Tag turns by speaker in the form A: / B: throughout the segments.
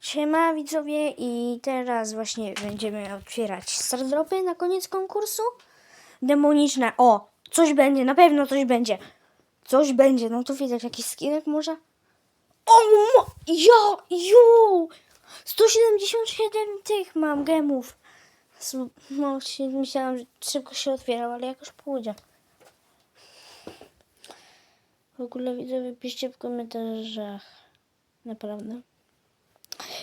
A: Siema widzowie i teraz właśnie będziemy otwierać stardropy na koniec konkursu. Demoniczne. O, coś będzie, na pewno coś będzie. Coś będzie, no tu widać jakiś skinek może. O, mo- ja, ju! 177 tych mam gemów. No, myślałam, że szybko się otwierał, ale jakoś pójdzie. W ogóle widzowie piszcie w komentarzach. Naprawdę.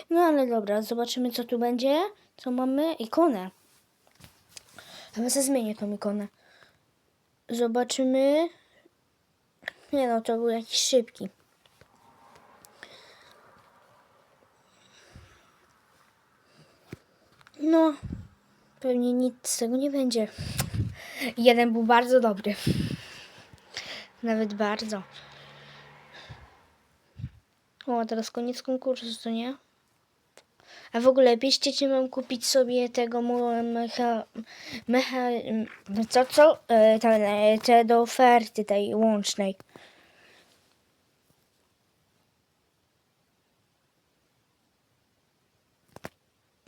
A: No ale dobra, zobaczymy co tu będzie. Co mamy? Ikonę. Chyba sobie zmienię tą ikonę. Zobaczymy. Nie no, to był jakiś szybki. No, pewnie nic z tego nie będzie. Jeden był bardzo dobry. Nawet bardzo. O, teraz koniec konkursu, co nie? A w ogóle piszcie, czy mam kupić sobie tego mecha... mecha... co, co? E, Te, e, te do oferty tej łącznej.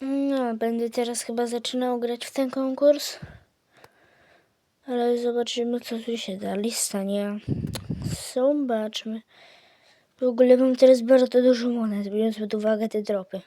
A: No, będę teraz chyba zaczynał grać w ten konkurs. Ale zobaczymy, co tu się da. Lista, nie? Zobaczmy. W ogóle mam teraz bardzo dużo monet, biorąc pod uwagę te dropy.